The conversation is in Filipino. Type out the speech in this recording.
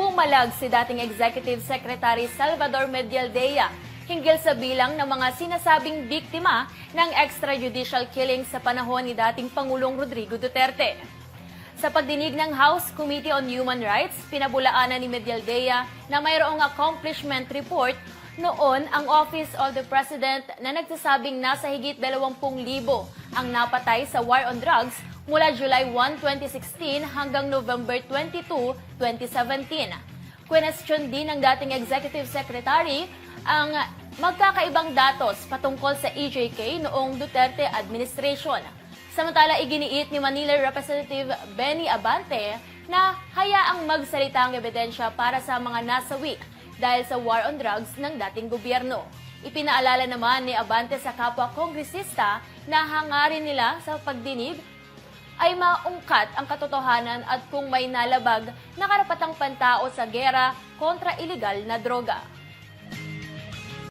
pumalag si dating Executive Secretary Salvador Medialdea hinggil sa bilang ng mga sinasabing biktima ng extrajudicial killing sa panahon ni dating Pangulong Rodrigo Duterte. Sa pagdinig ng House Committee on Human Rights, pinabulaanan ni Medialdea na mayroong accomplishment report noon ang Office of the President na nagsasabing nasa higit 20,000 ang napatay sa war on drugs mula July 1, 2016 hanggang November 22, 2017. Question din ng dating Executive Secretary ang magkakaibang datos patungkol sa EJK noong Duterte administration. Samantala, iginiit ni Manila Representative Benny Abante na hayaang magsalita ang ebidensya para sa mga nasawi dahil sa war on drugs ng dating gobyerno. Ipinaalala naman ni Abante sa kapwa kongresista na hangarin nila sa pagdinig ay maungkat ang katotohanan at kung may nalabag na karapatang pantao sa gera kontra iligal na droga.